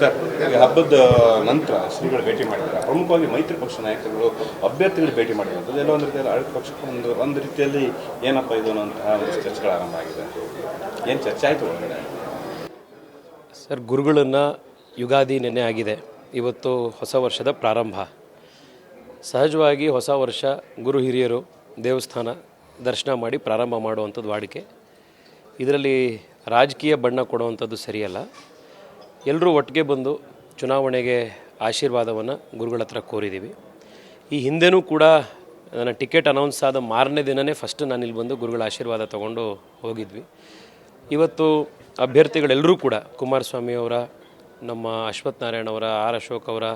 Sir, ಈಗ ಹಬ್ಬದ ನಂತರ ಶ್ರೀಗಳು ಭೇಟಿ ಮಾಡಿದ್ದಾರೆ. ಪ್ರಮುಖವಾಗಿ ಮೈತ್ರಿ ಪಕ್ಷ ನಾಯಕರುಗಳು ಅಭ್ಯರ್ಥಿಗಳು ಭೇಟಿ ಮಾಡಿದ್ದಾರೆ. ಎಲ್ಲ ಒಂದು ರೀತಿಯಲ್ಲಿ ಆಡಳಿತ ಪಕ್ಷಕ್ಕೆ ಒಂದು ಒಂದು ರೀತಿಯಲ್ಲಿ ಏನಪ್ಪ ಇದು ಅನ್ನೋಂತಹ ಒಂದು ಚರ್ಚೆಗಳು ಆರಂಭ ಆಗಿದೆ. ಏನು ಚರ್ಚೆ ಆಯಿತು ಒಳಗಡೆ? ಸರ್, ಗುರುಗಳನ್ನು ಯುಗಾದಿ ನೆನೆ ಆಗಿದೆ. ಇವತ್ತು ಹೊಸ ವರ್ಷದ ಪ್ರಾರಂಭ. ಸಹಜವಾಗಿ ಹೊಸ ವರ್ಷ ಗುರು ಹಿರಿಯರು ದೇವಸ್ಥಾನ ದರ್ಶನ ಮಾಡಿ ಪ್ರಾರಂಭ ಮಾಡುವಂಥದ್ದು ವಾಡಿಕೆ. ಇದರಲ್ಲಿ ರಾಜಕೀಯ ಬಣ್ಣ ಕೊಡುವಂಥದ್ದು ಸರಿಯಲ್ಲ. ಎಲ್ಲರೂ ಒಟ್ಟಿಗೆ ಬಂದು ಚುನಾವಣೆಗೆ ಆಶೀರ್ವಾದವನ್ನು ಗುರುಗಳ ಹತ್ರ ಕೋರಿದ್ದೀವಿ ಈ ಹಿಂದೆನೂ ಕೂಡ ನನ್ನ ಟಿಕೆಟ್ ಅನೌನ್ಸ್ ಆದ ಮಾರನೇ ದಿನವೇ ಫಸ್ಟ್ ನಾನು ಇಲ್ಲಿ ಬಂದು ಗುರುಗಳ ಆಶೀರ್ವಾದ ತಗೊಂಡು ಹೋಗಿದ್ವಿ. ಇವತ್ತು ಅಭ್ಯರ್ಥಿಗಳೆಲ್ಲರೂ ಕೂಡ ಕುಮಾರಸ್ವಾಮಿ ಅವರ, ನಮ್ಮ ಅಶ್ವಥ್ ನಾರಾಯಣ ಅವರ, ಆರ್ ಅಶೋಕ್ ಅವರ,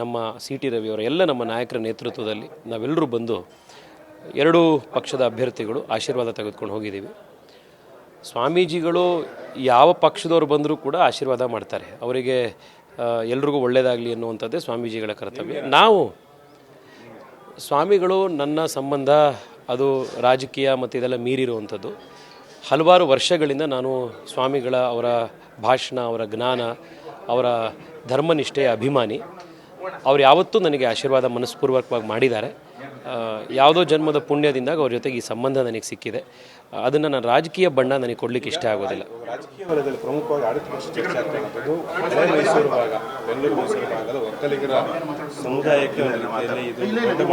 ನಮ್ಮ ಸಿ ಟಿ ರವಿ ಅವರ, ಎಲ್ಲ ನಮ್ಮ ನಾಯಕರ ನೇತೃತ್ವದಲ್ಲಿ ನಾವೆಲ್ಲರೂ ಬಂದು ಎರಡೂ ಪಕ್ಷದ ಅಭ್ಯರ್ಥಿಗಳು ಆಶೀರ್ವಾದ ತೆಗೆದುಕೊಂಡು ಹೋಗಿದ್ದೀವಿ. ಸ್ವಾಮೀಜಿಗಳು ಯಾವ ಪಕ್ಷದವ್ರು ಬಂದರೂ ಕೂಡ ಆಶೀರ್ವಾದ ಮಾಡ್ತಾರೆ. ಅವರಿಗೆ ಎಲ್ರಿಗೂ ಒಳ್ಳೆಯದಾಗಲಿ ಅನ್ನುವಂಥದ್ದೇ ಸ್ವಾಮೀಜಿಗಳ ಕರ್ತವ್ಯ. ನಾವು ಸ್ವಾಮಿಗಳು ನನ್ನ ಸಂಬಂಧ, ಅದು ರಾಜಕೀಯ ಮತ್ತು ಇದೆಲ್ಲ ಮೀರಿರುವಂಥದ್ದು. ಹಲವಾರು ವರ್ಷಗಳಿಂದ ನಾನು ಸ್ವಾಮಿಗಳ ಅವರ ಭಾಷಣ, ಅವರ ಜ್ಞಾನ, ಅವರ ಧರ್ಮನಿಷ್ಠೆಯ ಅಭಿಮಾನಿ. ಅವ್ರು ಯಾವತ್ತೂ ನನಗೆ ಆಶೀರ್ವಾದ ಮನಸ್ಪೂರ್ವಕವಾಗಿ ಮಾಡಿದ್ದಾರೆ. ಯಾವುದೋ ಜನ್ಮದ ಪುಣ್ಯದಿಂದ ಅವ್ರ ಜೊತೆಗೆ ಈ ಸಂಬಂಧ ನನಗೆ ಸಿಕ್ಕಿದೆ. ಅದನ್ನು ನಾನು ರಾಜಕೀಯ ಬಣ್ಣ ನನಗೆ ಕೊಡಲಿಕ್ಕೆ ಇಷ್ಟ ಆಗೋದಿಲ್ಲ. ರಾಜಕೀಯ ವಲಯದಲ್ಲಿ ಪ್ರಮುಖವಾಗಿ ಆಡಳಿತ ಪಕ್ಷ ಚರ್ಚೆ ಆಗ್ತಕ್ಕಂಥದ್ದು ಹಳೆ ಮೈಸೂರು ಭಾಗ ಬೆಂಗಳೂರು ಮೈಸೂರು ಭಾಗದ ಒಕ್ಕಲಿಗರ ಸಮುದಾಯಕ್ಕೆ ಒಂದು ರೀತಿಯಲ್ಲಿ ಇದು ದೊಡ್ಡ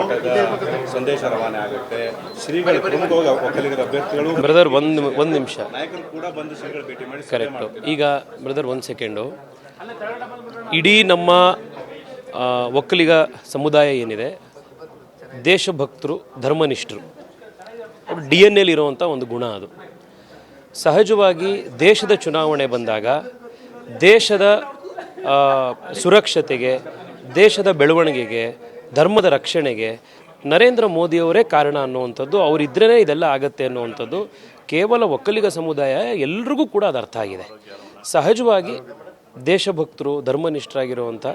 ಮಟ್ಟದ ಸಂದೇಶ ರವಾನೆ ಆಗುತ್ತೆ. ಶ್ರೀಗಳು ಪ್ರಮುಖವಾಗಿ ಒಕ್ಕಲಿಗರ ಅಭ್ಯರ್ಥಿಗಳು ಬ್ರದರ್ ಒಂದು ಒಂದು ನಿಮಿಷ. ನಾಯಕರು ಕೂಡ ಬಂದು ಶ್ರೀಗಳು ಭೇಟಿ ಮಾಡಿ ಕರೆಕ್ಟು ಈಗ ಬ್ರದರ್ ಒಂದು ಸೆಕೆಂಡು ಇಡೀ ನಮ್ಮ ಒಕ್ಕಲಿಗ ಸಮುದಾಯ ಏನಿದೆ ದೇಶಭಕ್ತರು, ಧರ್ಮನಿಷ್ಠರು. ಡಿ ಎನ್ ಎಲ್ ಇರುವಂಥ ಒಂದು ಗುಣ ಅದು. ಸಹಜವಾಗಿ ದೇಶದ ಚುನಾವಣೆ ಬಂದಾಗ ದೇಶದ ಸುರಕ್ಷತೆಗೆ, ದೇಶದ ಬೆಳವಣಿಗೆಗೆ, ಧರ್ಮದ ರಕ್ಷಣೆಗೆ ನರೇಂದ್ರ ಮೋದಿಯವರೇ ಕಾರಣ ಅನ್ನುವಂಥದ್ದು ಅವರಿದ್ರೇ ಇದೆಲ್ಲ ಆಗತ್ತೆ ಅನ್ನುವಂಥದ್ದು ಕೇವಲ ಒಕ್ಕಲಿಗ ಸಮುದಾಯ ಎಲ್ರಿಗೂ ಕೂಡ ಅದು ಅರ್ಥ ಆಗಿದೆ. ಸಹಜವಾಗಿ ದೇಶಭಕ್ತರು, ಧರ್ಮನಿಷ್ಠರಾಗಿರುವಂಥ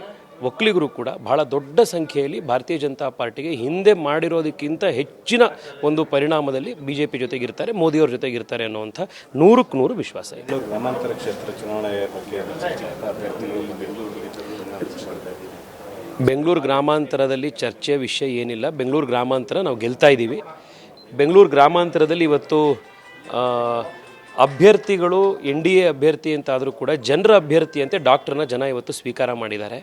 ಒಕ್ಕಲಿಗರು ಕೂಡ ಬಹಳ ದೊಡ್ಡ ಸಂಖ್ಯೆಯಲ್ಲಿ ಭಾರತೀಯ ಜನತಾ ಪಾರ್ಟಿಗೆ ಹಿಂದೆ ಮಾಡಿರೋದಕ್ಕಿಂತ ಹೆಚ್ಚಿನ ಒಂದು ಪರಿಣಾಮದಲ್ಲಿ ಬಿ ಜೆ ಪಿ ಜೊತೆಗಿರ್ತಾರೆ ಮೋದಿಯವ್ರ ಜೊತೆಗಿರ್ತಾರೆ ಅನ್ನುವಂಥ ನೂರಕ್ಕೆ ನೂರು ವಿಶ್ವಾಸ ಇದೆ. ಗ್ರಾಮಾಂತರ ಕ್ಷೇತ್ರ ಚುನಾವಣೆ ಬೆಂಗಳೂರು ಗ್ರಾಮಾಂತರದಲ್ಲಿ ಚರ್ಚೆ ವಿಷಯ ಏನಿಲ್ಲ. ಬೆಂಗಳೂರು ಗ್ರಾಮಾಂತರ ನಾವು ಗೆಲ್ತಾ ಇದ್ದೀವಿ. ಬೆಂಗಳೂರು ಗ್ರಾಮಾಂತರದಲ್ಲಿ ಇವತ್ತು ಅಭ್ಯರ್ಥಿಗಳು ಎನ್ ಡಿ ಎ ಅಭ್ಯರ್ಥಿ ಅಂತಾದರೂ ಕೂಡ ಜನರ ಅಭ್ಯರ್ಥಿ ಅಂತೆ ಡಾಕ್ಟ್ರನ್ನ ಜನ ಇವತ್ತು ಸ್ವೀಕಾರ ಮಾಡಿದ್ದಾರೆ.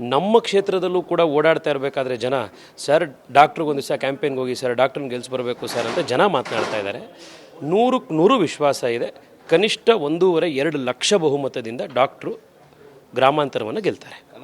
ನಮ್ಮ ಕ್ಷೇತ್ರದಲ್ಲೂ ಕೂಡ ಓಡಾಡ್ತಾ ಇರಬೇಕಾದ್ರೆ ಜನ, ಸರ್, ಡಾಕ್ಟ್ರಿಗೆ ಒಂದು ದಿವಸ ಕ್ಯಾಂಪೇನ್ಗೆ ಹೋಗಿ, ಸರ್, ಡಾಕ್ಟ್ರನ್ನ ಗೆಲ್ಸಿ ಬರಬೇಕು, ಸರ್, ಅಂತ ಜನ ಮಾತನಾಡ್ತಾ ಇದ್ದಾರೆ ನೂರಕ್ಕೆ ನೂರು ವಿಶ್ವಾಸ ಇದೆ. ಕನಿಷ್ಠ ಒಂದೂವರೆ, ಎರಡು ಲಕ್ಷ ಬಹುಮತದಿಂದ ಡಾಕ್ಟ್ರು ಗ್ರಾಮಾಂತರವನ್ನು ಗೆಲ್ತಾರೆ.